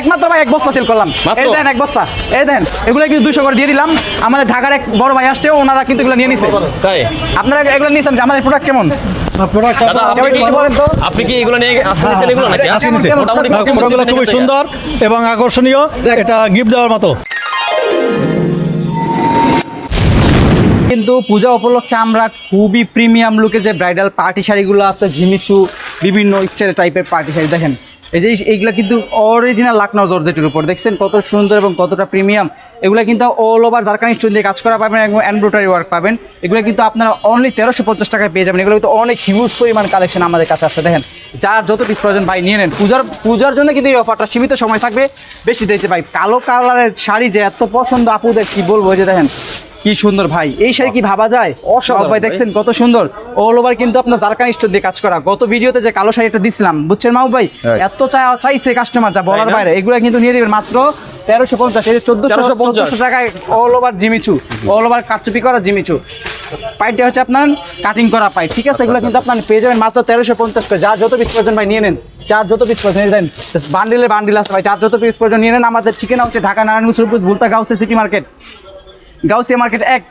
একমাত্র ভাই এক বস্তা সেল করলাম। এই দেন এক বস্তা। এই দেন এগুলো কিন্তু দুশো করে দিয়ে দিলাম। আমাদের ঢাকার এক বড় ভাই আসছে ওনারা কিন্তু এগুলো নিয়ে নিছে। তাই? আপনারা এগুলো নিয়েছেন যে আমাদের প্রোডাক্ট কেমন? আপনি কি বলেন তো? আপনি কি এগুলো নিয়ে আসছেন নিছেন এগুলো নাকি। মোটামুটি হ্যাঁ, কত প্রোডাক্টগুলো খুবই সুন্দর এবং আকর্ষণীয়। এটা গিফট দেওয়ার মতো। কিন্তু পূজা উপলক্ষে আমরা খুবই প্রিমিয়াম লুকে যে ব্রাইডাল পার্টি শাড়িগুলো আছে ঝিমিচু বিভিন্ন স্টাইল টাইপের পার্টি শাড়ি। দেখেন, এই যে এইগুলো কিন্তু অরিজিনাল লাকনাও জর্জেটের উপর। দেখছেন কত সুন্দর এবং কতটা প্রিমিয়াম এগুলো কিন্তু অল ওভার জারকানি স্টোন দিয়ে কাজ করা পাবেন এবং এমব্রয়ডারি ওয়ার্ক পাবেন। এগুলো কিন্তু আপনারা অনলি তেরোশো পঞ্চাশ টাকায় পেয়ে যাবেন। এগুলো কিন্তু অনেক হিউজ পরিমাণ কালেকশন আমাদের কাছে আছে। দেখেন, যার যত পিস প্রয়োজন ভাই, নিয়ে নেন। পূজার পূজার জন্য কিন্তু এই অফারটা সীমিত সময় থাকবে। বেশি দিয়েছে ভাই। কালো কালারের শাড়ি যে এত পছন্দ, আপুদের কি বলব? যে দেখেন কি সুন্দর ভাই। এই শাড়ি কি ভাবা যায়? অসাধারণ ভাই। দেখছেন কত সুন্দর। অল ওভার কিন্তু আপনার জারকান স্টোর দিয়ে কাজ করা। গত ভিডিওতে যে কালো শাড়িটা দিছিলাম বুঝছেন মাহবুব ভাই? এত চা- চাইছে কাস্টমার যা বলার বাইরে। এগুলো কিন্তু নিয়ে দিবেন মাত্র তেরোশো পঞ্চাশ এই যে চোদ্দশো 1350 টাকায় all over Jimmy Choo. All over কাটচুপি করা জিমিচু। পাইটটা হচ্ছে আপনার কাটিং করা পাই ঠিক আছে? এগুলো কিন্তু আপনার পেয়ে যাবেন মাত্র তেরোশো পঞ্চাশ করে। যার যত পিস প্রয়োজন ভাই নিয়ে নেন। চার যত পিস প্রয়োজন নেন বান্ডিলে বান্ডিল আছে ভাই। যার যত পিস প্রয়োজন নিয়ে নেন। আমাদের চিকেন হাউসে ঢাকা নারায়ণগঞ্জ সুরপুর ভুলতা গাউসে সিটি মার্কেট গাউসিয়া মার্কেট এক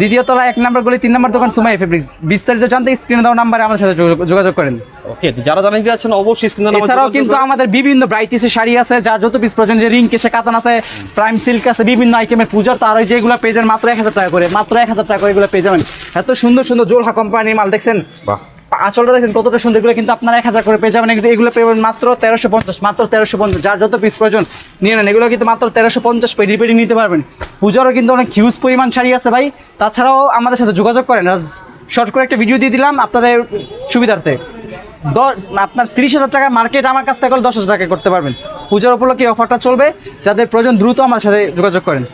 দ্বিতীয় তলা এক নাম্বার গলি তিন নাম্বার দোকান সুমাই ফেব্রিক্স বিস্তারিত জানতে স্ক্রিনে দেওয়া নাম্বারে আমাদের সাথে যোগাযোগ করেন। ওকে যারা জানেন যাচ্ছেন অবশ্যই স্ক্রিনে এছাড়াও কিন্তু আমাদের বিভিন্ন ব্রাইটিসের শাড়ি আছে যার যত পিস প্রয়োজন যে রিং কেসে কাতান আছে প্রাইম সিল্ক আছে বিভিন্ন আইটেমের পূজার তার ওই যেগুলো পেয়ে যাবেন মাত্র এক হাজার টাকা করে মাত্র এক হাজার টাকা করে এগুলো পেয়ে যাবেন। এত সুন্দর সুন্দর জোলহা কোম্পানির মাল দেখছেন? বাহ। আসলটা দেখেন কতটা সুন্দর, এগুলো কিন্তু আপনারা এক হাজার করে পেয়ে যাবেন। কিন্তু এগুলো পেয়ে মাত্র তেরোশো পঞ্চাশ, মাত্র তেরোশো পঞ্চাশ। যার যত পিস প্রয়োজন, নিয়ে নেন। এগুলো কিন্তু মাত্র তেরোশো পঞ্চাশ পেডি পেডি নিতে পারবেন। পূজারও কিন্তু অনেক হিউজ পরিমাণ শাড়ি আছে ভাই। তাছাড়াও আমাদের সাথে যোগাযোগ করেন। শর্ট করে একটা ভিডিও দিয়ে দিলাম আপনাদের সুবিধার্থে। আপনার তিরিশ হাজার টাকার মার্কেট আমার কাছ থেকে দশ হাজার টাকায় করতে পারবেন। পূজার উপলক্ষে অফারটা চলবে। যাদের প্রয়োজন দ্রুত আমার সাথে যোগাযোগ করেন।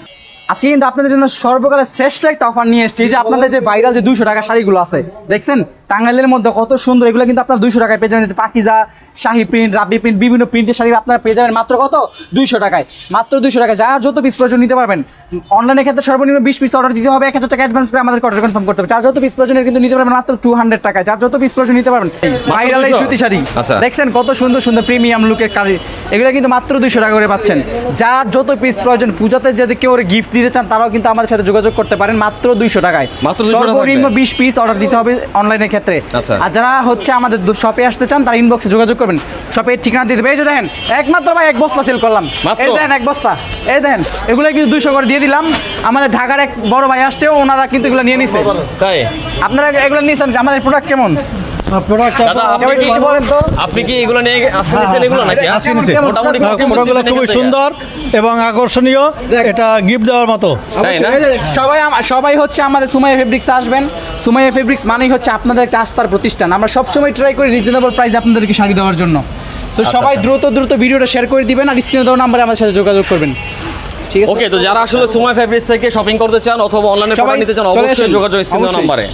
আজকে কিন্তু আপনাদের জন্য সর্বকালের শ্রেষ্ঠ একটা অফার নিয়ে এসেছি। যে আপনাদের যে ভাইরাল যে দুশো টাকা শাড়িগুলো আছে, দেখছেন? টাঙ্গাইলের মধ্যে কত সুন্দর এগুলো কিন্তু আপনার দুইশো টাকায় পেয়ে যাবেন। পাকিজা শাহি প্রিন্ট রাবি প্রিন্ট বিভিন্ন প্রিন্টের শাড়ি আপনারা পেয়ে যাবেন। মাত্র কত? দুইশো টাকায়। মাত্র দুইশো টাকায়। যার যত পিস প্রয়োজন নিতে পারবেন অনলাইনের ক্ষেত্রে সর্বনিম্ন বিশ পিস অর্ডার দিতে হবে। এক হাজার টাকা অ্যাডভান্স করে আমাদের অর্ডার কনফার্ম করতে হবে। যার যত পিস প্রয়োজনের কিন্তু নিতে পারবেন মাত্র টু হান্ড্রেড টাকায়। যার যত পিস প্রয়োজন নিতে পারবেন ভাইরাল এই সুতি শাড়ি। আচ্ছা। দেখছেন কত সুন্দর সুন্দর প্রিমিয়াম লুকের কালি এগুলো কিন্তু মাত্র দুইশো টাকা করে পাচ্ছেন। যার যত পিস প্রয়োজন পূজাতে যদি কেউ গিফট দিতে চান তারাও কিন্তু আমাদের সাথে যোগাযোগ করতে পারেন। মাত্র দুইশো টাকায়। মাত্র 200 টাকা সর্বনিম্ন বিশ পিস অর্ডার দিতে হবে অনলাইনের ক্ষেত্রে। আচ্ছা। আর যারা হচ্ছে আমাদের শপে আসতে চান তারা ইনবক্সে যোগাযোগ করবেন। শপে ঠিকানা দিয়ে দেবে। এই যে দেখেন একমাত্র ভাই এক বস্তা সেল করলাম। এই দেখেন এক বস্তা। এই দেখেন এগুলো কিন্তু দুইশো করে দিয়ে দিলাম। আমাদের ঢাকার এক বড় ভাই আসছে ওনারা কিন্তু এগুলো নিয়ে নিছে। তাই? আপনারা এগুলো নিয়েছেন যে আমাদের প্রোডাক্ট কেমন? আপনি কি একটু বলেন তো? আপনি কি এগুলো নিয়ে আসছেন এগুলো নাকি? আসি মোটামুটি কত দিচ্ছেন প্রোডাক্টগুলো এখান খুবই সুন্দর এবং আকর্ষণীয়। এটা গিফট দেওয়ার মতো। তাই না? অবশ্যই। সবাই সবাই হচ্ছে আমাদের সুমাইয়া ফেব্রিক্স আসবেন। সুমাইয়া ফেব্রিক্স মানেই হচ্ছে আপনাদের একটা আস্থার প্রতিষ্ঠান। আমরা সবসময় ট্রাই করি রিজনেবল প্রাইসে আপনাদেরকে শাড়ি দেওয়ার জন্য। তো সবাই আচ্ছা। দ্রুত দ্রুত ভিডিওটা শেয়ার করে দিবেন আর স্ক্রিনে দেওয়া নাম্বারে আমাদের সাথে যোগাযোগ করবেন। ঠিক আছে? ওকে তো যারা আসলে সময় ফেব্রিক্স থেকে শপিং করতে চান অথবা অনলাইনে প্রোডাক্ট নিতে চান অবশ্যই যোগাযোগ স্ক্রিন। নাম্বারে